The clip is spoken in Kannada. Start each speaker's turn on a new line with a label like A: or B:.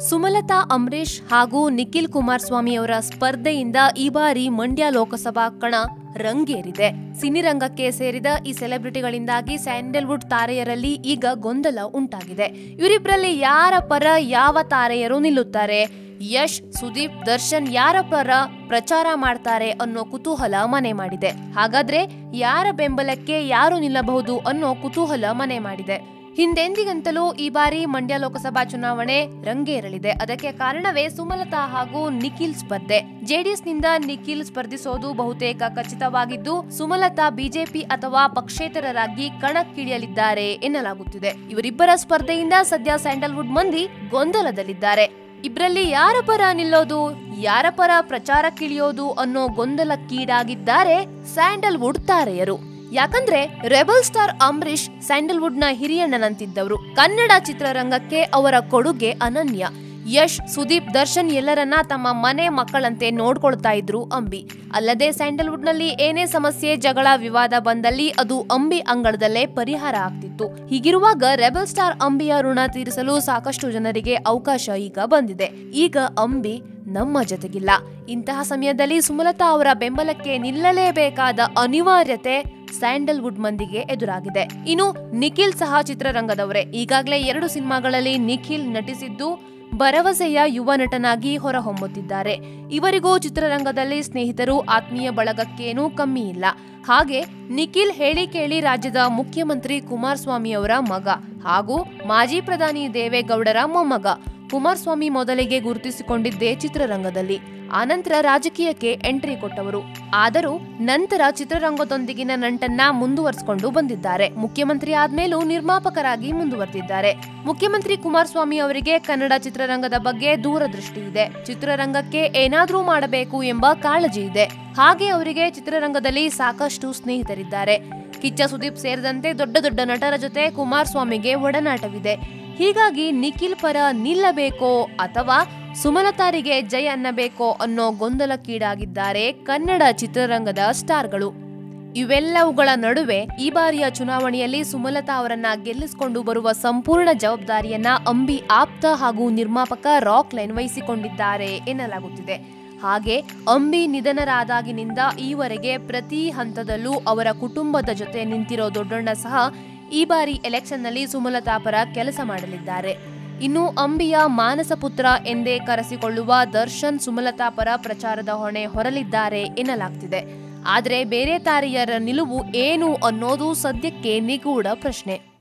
A: ಸುಮಲತಾ ಅಂಬರೀಶ್ ಹಾಗೂ ನಿಖಿಲ್ ಕುಮಾರಸ್ವಾಮಿ ಅವರ ಸ್ಪರ್ಧೆಯಿಂದ ಈ ಬಾರಿ ಮಂಡ್ಯ ಲೋಕಸಭಾ ಕಣ ರಂಗೇರಿದೆ. ಸಿನಿರಂಗಕ್ಕೆ ಸೇರಿದ ಈ ಸೆಲೆಬ್ರಿಟಿಗಳಿಂದಾಗಿ ಸ್ಯಾಂಡಲ್ವುಡ್ ತಾರೆಯರಲ್ಲಿ ಈಗ ಗೊಂದಲ ಉಂಟಾಗಿದೆ. ಇವರಿಬ್ಬರಲ್ಲಿ ಯಾರ ಪರ ಯಾವ ತಾರೆಯರು ನಿಲ್ಲುತ್ತಾರೆ? ಯಶ್, ಸುದೀಪ್, ದರ್ಶನ್ ಯಾರ ಪರ ಪ್ರಚಾರ ಮಾಡ್ತಾರೆ ಅನ್ನೋ ಕುತೂಹಲ ಮನೆ ಮಾಡಿದೆ. ಹಾಗಾದ್ರೆ ಯಾರ ಬೆಂಬಲಕ್ಕೆ ಯಾರು ನಿಲ್ಲಬಹುದು ಅನ್ನೋ ಕುತೂಹಲ ಮನೆ ಮಾಡಿದೆ. ಹಿಂದೆಂದಿಗಂತಲೂ ಈ ಬಾರಿ ಮಂಡ್ಯ ಲೋಕಸಭಾ ಚುನಾವಣೆ ರಂಗೇರಲಿದೆ. ಅದಕ್ಕೆ ಕಾರಣವೇ ಸುಮಲತಾ ಹಾಗೂ ನಿಖಿಲ್ ಸ್ಪರ್ಧೆ. ಜೆಡಿಎಸ್ನಿಂದ ನಿಖಿಲ್ ಸ್ಪರ್ಧಿಸೋದು ಬಹುತೇಕ ಖಚಿತವಾಗಿದ್ದು, ಸುಮಲತಾ ಬಿಜೆಪಿ ಅಥವಾ ಪಕ್ಷೇತರರಾಗಿ ಕಣಕ್ಕಿಳಿಯಲಿದ್ದಾರೆ ಎನ್ನಲಾಗುತ್ತಿದೆ. ಇವರಿಬ್ಬರ ಸ್ಪರ್ಧೆಯಿಂದ ಸದ್ಯ ಸ್ಯಾಂಡಲ್ವುಡ್ ಮಂದಿ ಗೊಂದಲದಲ್ಲಿದ್ದಾರೆ. ಇಬ್ಬರಲ್ಲಿ ಯಾರ ಪರ ನಿಲ್ಲೋದು, ಯಾರ ಪರ ಪ್ರಚಾರಕ್ಕಿಳಿಯೋದು ಅನ್ನೋ ಗೊಂದಲಕ್ಕೀಡಾಗಿದ್ದಾರೆ ಸ್ಯಾಂಡಲ್ವುಡ್ ತಾರೆಯರು. ಯಾಕಂದ್ರೆ ರೆಬಲ್ ಸ್ಟಾರ್ ಅಂಬರೀಶ್ ಸ್ಯಾಂಡಲ್ವುಡ್ನ ಹಿರಿಯಣ್ಣನಂತಿದ್ದವರು. ಕನ್ನಡ ಚಿತ್ರರಂಗಕ್ಕೆ ಅವರ ಕೊಡುಗೆ ಅನನ್ಯ. ಯಶ್, ಸುದೀಪ್, ದರ್ಶನ್ ಎಲ್ಲರನ್ನ ತಮ್ಮ ಮನೆ ಮಕ್ಕಳಂತೆ ನೋಡ್ಕೊಳ್ತಾ ಇದ್ರು ಅಂಬಿ. ಅಲ್ಲದೆ ಸ್ಯಾಂಡಲ್ವುಡ್ನಲ್ಲಿ ಏನೇ ಸಮಸ್ಯೆ, ಜಗಳ, ವಿವಾದ ಬಂದಲ್ಲಿ ಅದು ಅಂಬಿ ಅಂಗಳದಲ್ಲೇ ಪರಿಹಾರ ಆಗ್ತಿತ್ತು. ಹೀಗಿರುವಾಗ ರೆಬಲ್ ಸ್ಟಾರ್ ಅಂಬಿಯ ಋಣ ತೀರಿಸಲು ಸಾಕಷ್ಟು ಜನರಿಗೆ ಅವಕಾಶ ಈಗ ಬಂದಿದೆ. ಈಗ ಅಂಬಿ ನಮ್ಮ ಜೊತೆಗಿಲ್ಲ. ಇಂತಹ ಸಮಯದಲ್ಲಿ ಸುಮಲತಾ ಅವರ ಬೆಂಬಲಕ್ಕೆ ನಿಲ್ಲಲೇಬೇಕಾದ ಅನಿವಾರ್ಯತೆ ಸ್ಯಾಂಡಲ್ವುಡ್ ಮಂದಿಗೆ ಎದುರಾಗಿದೆ. ಇನ್ನು ನಿಖಿಲ್ ಸಹ ಚಿತ್ರರಂಗದವರೇ. ಈಗಾಗಲೇ ಎರಡು ಸಿನಿಮಾಗಳಲ್ಲಿ ನಿಖಿಲ್ ನಟಿಸಿದ್ದು ಭರವಸೆಯ ಯುವ ನಟನಾಗಿ ಹೊರಹೊಮ್ಮುತ್ತಿದ್ದಾರೆ. ಇವರಿಗೂ ಚಿತ್ರರಂಗದಲ್ಲಿ ಸ್ನೇಹಿತರು ಆತ್ಮೀಯ ಬಳಗಕ್ಕೇನೂ ಕಮ್ಮಿ ಇಲ್ಲ. ಹಾಗೆ ನಿಖಿಲ್ ಹೇಳಿ ಕೇಳಿ ರಾಜ್ಯದ ಮುಖ್ಯಮಂತ್ರಿ ಕುಮಾರಸ್ವಾಮಿಯವರ ಮಗ ಹಾಗೂ ಮಾಜಿ ಪ್ರಧಾನಿ ದೇವೇಗೌಡರ ಮೊಮ್ಮಗ. ಕುಮಾರಸ್ವಾಮಿ ಮೊದಲಿಗೆ ಗುರುತಿಸಿಕೊಂಡಿದ್ದೇ ಚಿತ್ರರಂಗದಲ್ಲಿ, ಆನಂತರ ರಾಜಕೀಯಕ್ಕೆ ಎಂಟ್ರಿ ಕೊಟ್ಟವರು. ಆದರೂ ನಂತರ ಚಿತ್ರರಂಗದೊಂದಿಗಿನ ನಂಟನ್ನ ಮುಂದುವರಿಸಿಕೊಂಡು ಬಂದಿದ್ದಾರೆ. ಮುಖ್ಯಮಂತ್ರಿ ಆದ್ಮೇಲೂ ನಿರ್ಮಾಪಕರಾಗಿ ಮುಂದುವರೆದಿದ್ದಾರೆ. ಮುಖ್ಯಮಂತ್ರಿ ಕುಮಾರಸ್ವಾಮಿ ಅವರಿಗೆ ಕನ್ನಡ ಚಿತ್ರರಂಗದ ಬಗ್ಗೆ ದೂರದೃಷ್ಟಿ ಇದೆ. ಚಿತ್ರರಂಗಕ್ಕೆ ಏನಾದ್ರೂ ಮಾಡಬೇಕು ಎಂಬ ಕಾಳಜಿ ಇದೆ. ಹಾಗೆ ಅವರಿಗೆ ಚಿತ್ರರಂಗದಲ್ಲಿ ಸಾಕಷ್ಟು ಸ್ನೇಹಿತರಿದ್ದಾರೆ. ಕಿಚ್ಚ ಸುದೀಪ್ ಸೇರಿದಂತೆ ದೊಡ್ಡ ದೊಡ್ಡ ನಟರ ಜೊತೆ ಕುಮಾರಸ್ವಾಮಿಗೆ ಒಡನಾಟವಿದೆ. ಹೀಗಾಗಿ ನಿಖಿಲ್ ಪರ ನಿಲ್ಲಬೇಕೋ ಅಥವಾ ಸುಮಲತಾರಿಗೆ ಜಯ ಅನ್ನಬೇಕೋ ಅನ್ನೋ ಗೊಂದಲಕ್ಕೀಡಾಗಿದ್ದಾರೆ ಕನ್ನಡ ಚಿತ್ರರಂಗದ ಸ್ಟಾರ್ಗಳು. ಇವೆಲ್ಲವುಗಳ ನಡುವೆ ಈ ಬಾರಿಯ ಚುನಾವಣೆಯಲ್ಲಿ ಸುಮಲತಾ ಅವರನ್ನ ಗೆಲ್ಲಿಸಿಕೊಂಡು ಬರುವ ಸಂಪೂರ್ಣ ಜವಾಬ್ದಾರಿಯನ್ನ ಅಂಬಿ ಆಪ್ತ ಹಾಗೂ ನಿರ್ಮಾಪಕ ರಾಕ್ ಲೈನ್ ವಹಿಸಿಕೊಂಡಿದ್ದಾರೆ ಎನ್ನಲಾಗುತ್ತಿದೆ. ಹಾಗೆ ಅಂಬಿ ನಿಧನರಾದಾಗಿನಿಂದ ಈವರೆಗೆ ಪ್ರತಿ ಹಂತದಲ್ಲೂ ಅವರ ಕುಟುಂಬದ ಜೊತೆ ನಿಂತಿರೋ ದೊಡ್ಡಣ್ಣ ಸಹ ಈ ಬಾರಿ ಎಲೆಕ್ಷನ್ನಲ್ಲಿ ಸುಮಲತಾ ಪರ ಕೆಲಸ ಮಾಡಲಿದ್ದಾರೆ. ಇನ್ನು ಅಂಬಿಯ ಮಾನಸ ಪುತ್ರ ಎಂದೇ ಕರೆಸಿಕೊಳ್ಳುವ ದರ್ಶನ್ ಸುಮಲತಾ ಪರ ಪ್ರಚಾರದ ಹೊಣೆ ಹೊರಲಿದ್ದಾರೆ ಎನ್ನಲಾಗ್ತಿದೆ. ಆದರೆ ಬೇರೆ ತಾರೆಯರ ನಿಲುವು ಏನು ಅನ್ನೋದು ಸದ್ಯಕ್ಕೆ ನಿಗೂಢ ಪ್ರಶ್ನೆ.